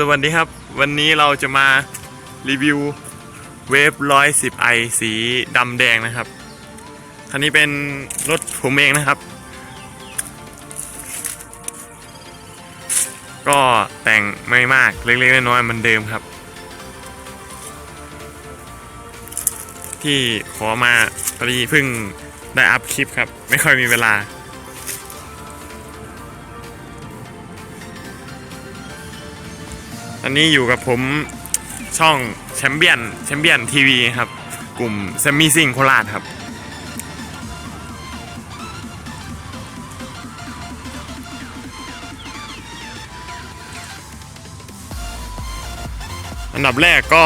สวัสดีครับ วันนี้เราจะมารีวิวเวฟร้อยสิบไอสีดำแดงนะครับคันนี้เป็นรถผมเองนะครับ ก็แต่งไม่มากเล็กๆน้อยๆเหมันเดิมครับ ที่ขอมาพอดีเพิ่งได้อัพคลิปครับ ไม่ค่อยมีเวลา อันนี้อยู่กับผมช่องแชมเปี้ยนแชมเปี้ยนทีวีครับ กลุ่มแซมมี่ซิงโคราชครับ อันดับแรกก็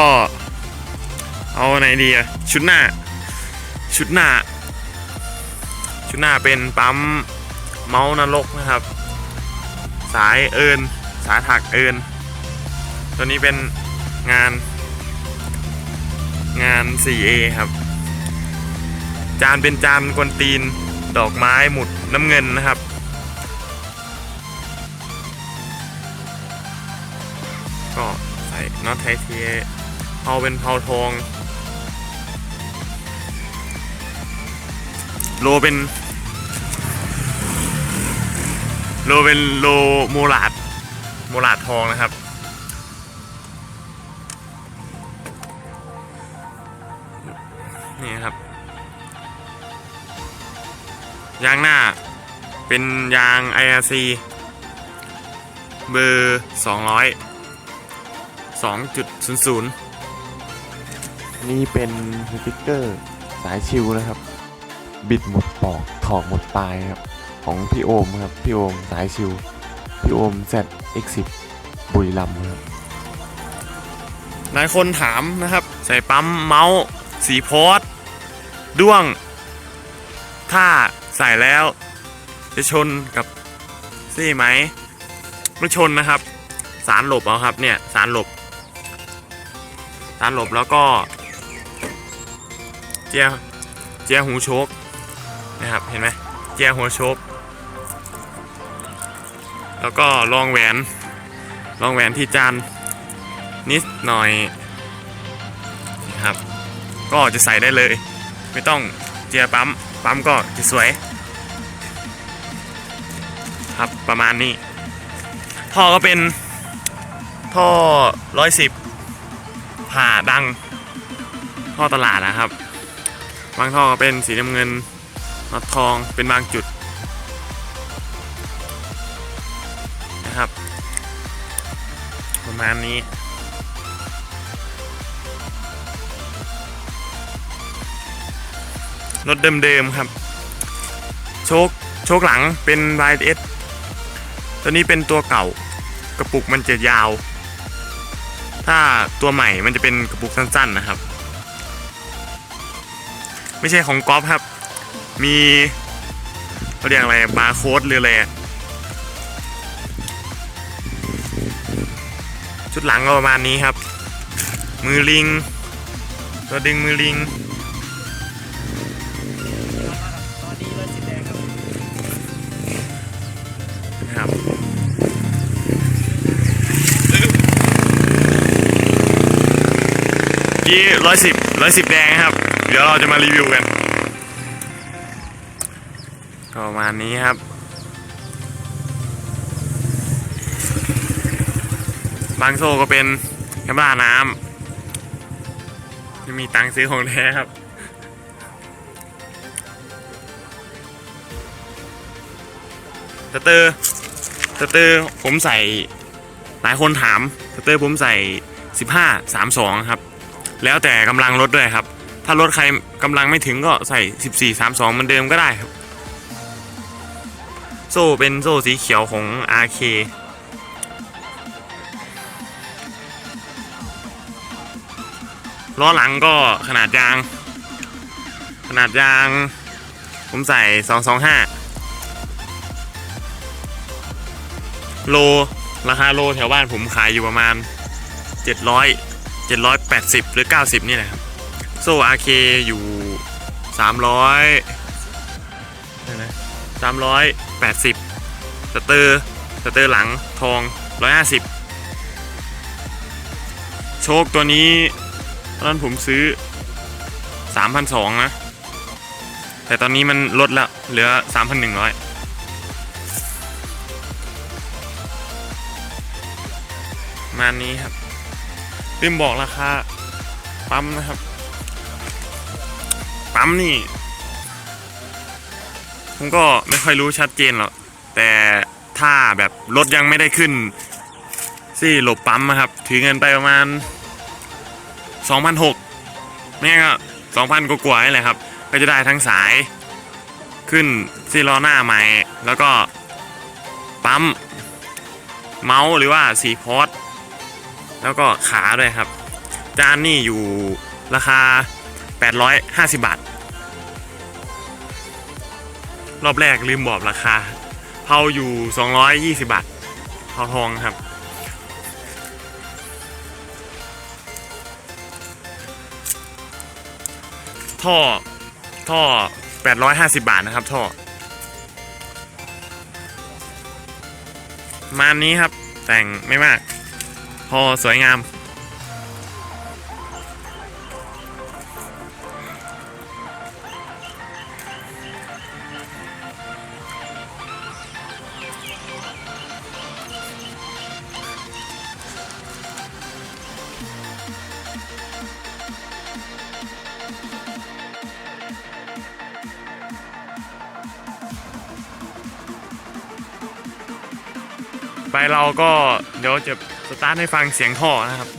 เอาไหนดีอะชุดหน้า ชุดหน้า ชุดหน้าเป็นปั๊มเมาส์นรกนะครับ สายเอินสายถักเอิน ตัวนี้เป็นงาน งาน 4A ครับ จานเป็นจานกวนตีน ดอกไม้หมุดน้ำเงินนะครับ ก็ใส่น็อตไทเทเผาเป็นเผาทอง โลเป็น โลเป็นโลโมลาดโมลาดทองนะครับ นี่ครับ ยางหน้าเป็นยาง IRC เบอร์200 2.00นี่เป็นสติกเกอร์สายชิวนะครับ บิดหมดปอกถอกหมดปลายครับ ของพี่โอมครับ พี่โอมสายชิว พี่โอม ZX10 บุรีรัมย์ครับหลายคนถามนะครับ ใส่ปั๊มเมาส์สีโพส ด้วง ถ้าใส่แล้ว จะชนกับซี่ไหมไม่ชนนะครับ สารหลบเอาครับเนี่ยสารหลบ สารหลบแล้วก็ เจียเจียหูโชกนะครับเห็นไหมเจียหัวโชกแล้วก็รองแหวนรองแหวนที่จานนิดหน่อยนะครับ ก็จะใส่ได้เลย ไม่ต้องเจียปั๊ม ปั๊มก็จะสวย ครับประมาณนี้ ท่อก็เป็น ท่อร้อยสิบผ่าดัง ท่อตลาดนะครับ บางท่อก็เป็นสีน้ำเงินน็อตทองเป็นบางจุดนะครับ ประมาณนี้ รถเดิมๆครับ โชคโชคหลังเป็น YS ตัวนี้เป็นตัวเก่ากระปุกมันจะยาว ถ้าตัวใหม่มันจะเป็นกระปุกสั้นๆนะครับ ไม่ใช่ของก๊อฟครับ มีเขาเรียกอะไรบาร์โค้ดหรืออะไรชุดหลังก็ประมาณนี้ครับ มือลิง ตัวดึงมือลิง กี้ร้อยสิบร้อยสิบแดงครับ เดี๋ยวเราจะมารีวิวกันก็ประมาณนี้ครับ บางโซ่ก็เป็นแคมบ้าน้ำจะมีตังค์ซื้อของแท้ครับสเตอร์สเตอร์ผมใส่หลายคนถามสเตอร์ผมใส่ 15 32 ครับ แล้วแต่กำลังรถด้วยครับ ถ้ารถใครกำลังไม่ถึงก็ใส่ 14 32เหมือนเดิมก็ได้ครับ โซ่เป็นโซ่สีเขียวของ RK ล้อหลังก็ขนาดยาง ขนาดยาง ผมใส่ 225 โล ราคาโลแถวบ้านผมขายอยู่ประมาณ 700 780 หรือ 90 นี่แหละครับ โซ่ RK อยู่ 300เท่าไหร่นะ380 สเตอร์ สเตอร์หลังทอง 150 โชคตัวนี้ตอนนั้นผมซื้อสามพันสองนะ แต่ตอนนี้มันลดล้วเหลือสามพันหนึ่งร้อยมานี้ครับ ลืมบอกราคาปั๊มนะครับ ปั๊มนี่ ผมก็ไม่ค่อยรู้ชัดเจนหรอก แต่ถ้าแบบรถยังไม่ได้ขึ้นซี่หลบปั๊มนะครับ ถือเงินไปประมาณ2,600ไม่ก็2,000กว่าๆนี่แหละครับ ก็จะได้ทั้งสาย ขึ้นซี่ล้อหน้าใหม่ แล้วก็ปั๊ม เมาส์หรือว่าสีพอร์ต แล้วก็ขาด้วยครับ จานนี่อยู่ราคา 850 บาท รอบแรกลืมบอกราคาเผาอยู่ 220 บาทเผาทองครับ ท่อท่อ 850 บาทนะครับท่อมานนี้ครับแต่งไม่มาก พอสวยงาม ไปเราก็เดี๋ยวจะ สตาร์ทให้ฟังเสียงท่อนะครับ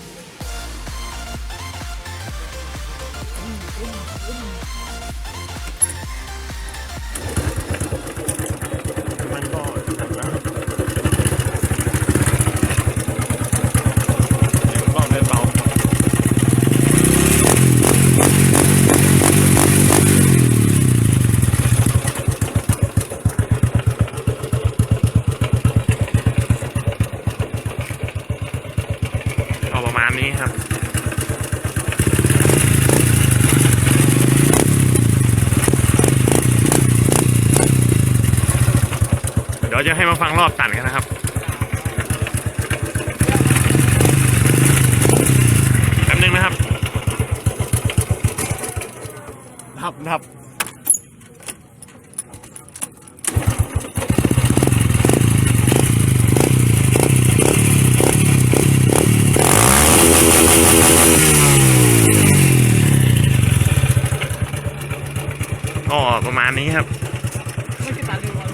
เดี๋ยวจะให้มาฟังรอบตัดกันนะครับ แป๊บนึงนะครับ นับนับก็ประมาณนี้ครับ ไม่ใช่ตัดเร็วอะ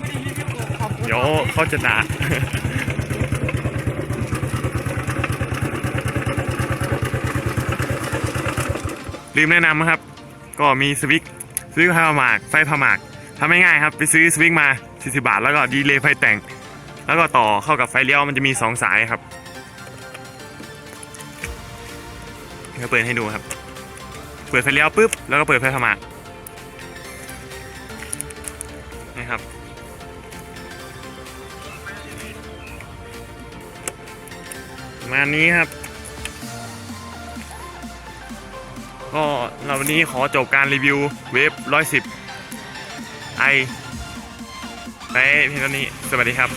ไม่ได้รีวิวขอบคุณ เดี๋ยวเขาจะด่าลืมแนะนำนะครับ ก็มีสวิกสวิกไฟพาหมากไฟพาหมากทำง่ายๆครับ ไปซื้อสวิกมา 40 บาท แล้วก็ดีเลย์ไฟแต่ง แล้วก็ต่อเข้ากับไฟเลี้ยวมันจะมี 2 สายครับเดี๋ยวเปิดให้ดูครับ เปิดไฟเลี้ยวปุ๊บ แล้วก็เปิดไฟพาหมาก มาณนี้ครับ ก็เราวันนี้ขอจบการรีวิวเวฟ110ไอไปเพียงเท่านี้ สวัสดีครับ